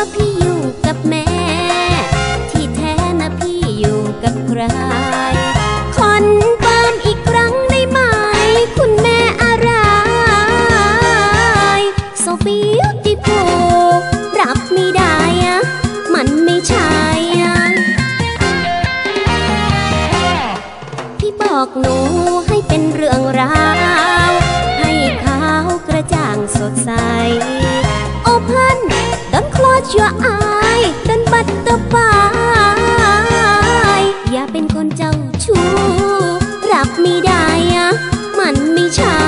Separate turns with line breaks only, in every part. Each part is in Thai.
ว่าพี่อยู่กับแม่ ที่แท้นะพี่อยู่กับใครคนเฟิร์มอีกครั้งได้ไหม คุณแม่อะไร so beautiful รับไม่ได้อะมันไม่ใช่อะพี่บอกหนูให้เป็นเรื่องราว ให้เขากระจ่างสดใส close your eye don't butterfly อย่าเป็นคนเจ้าชู้รับไม่ได้อะมันไม่ใช่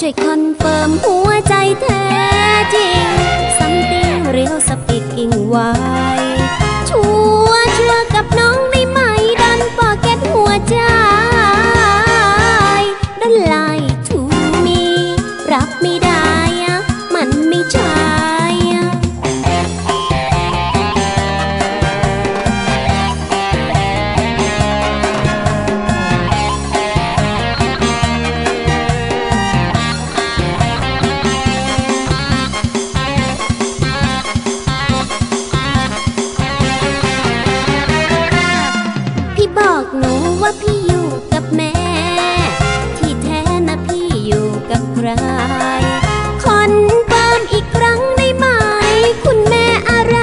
ช่วยคอนเฟิร์มหัวใจแท้จริง something real speaking why ชัวชัวกับน้องได้ไหมดันปอเก็ตหัวใจดันไลทูมีรับ ว่าพี่อยู่กับแม่ ที่แท้นะพี่อยู่กับใคร คอนเฟิร์มอีกครั้งได้ไหม คุณแม่อะไร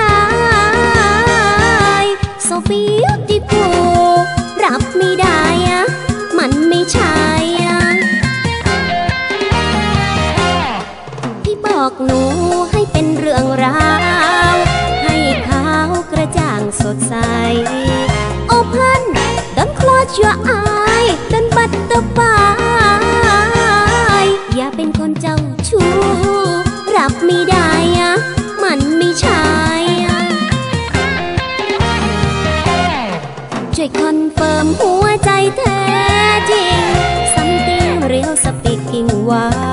so beautiful รับไม่ได้อะมันไม่ใช่อะพี่บอกหนูให้เป็นเรื่องราว ให้ขาวกระจ่างสดใส ชั่วอายจนบัดตะปายอย่าเป็นคนเจ้าชู้รับไม่ได้อะมันไม่ใช่ช่วยคอนเฟิร์มหัวใจแท้จริง something real speaking ว่า